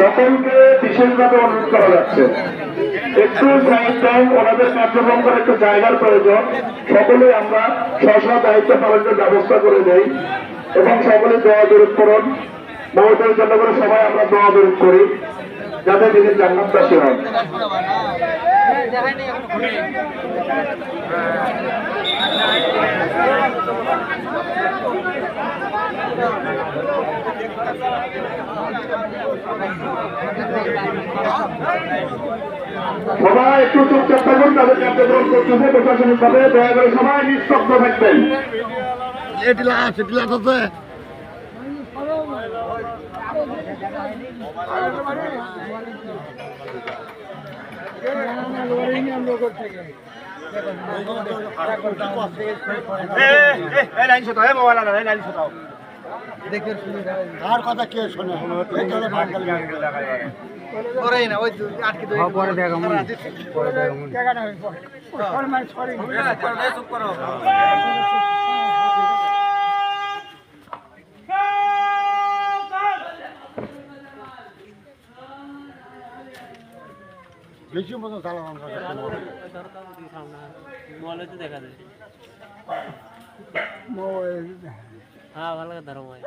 সকলকে বিশেষভাবে অনুরোধ করা যাচ্ছে। একটু টাইম ওনাদের কার্যক্রম করার একটু জায়গার প্রয়োজন। সকলে আমরা স্ব দায়িত্ব পালনের ব্যবস্থা করে দেই এবং সকলে দোয়া দূরত করুন মহোদয়ের জন্য করে সবাই আমরা দোয়া দূরত করি যাতে তিনি জান্নাতবাসী হন। সবাই একটু চুপচাপ থাকুন, তাদের কার্যক্রম করতেছে প্রশাসনিক ভাবে দয়া করে সবাই নিস্তব্ধ থাকবেন। এটিলা আছে এটিলা আছে কার কথা কে শোনে? পরে দেখা বেশি মতো চালানো মোবাইলে দেখা যায়। হ্যাঁ ভালো কথা রমায়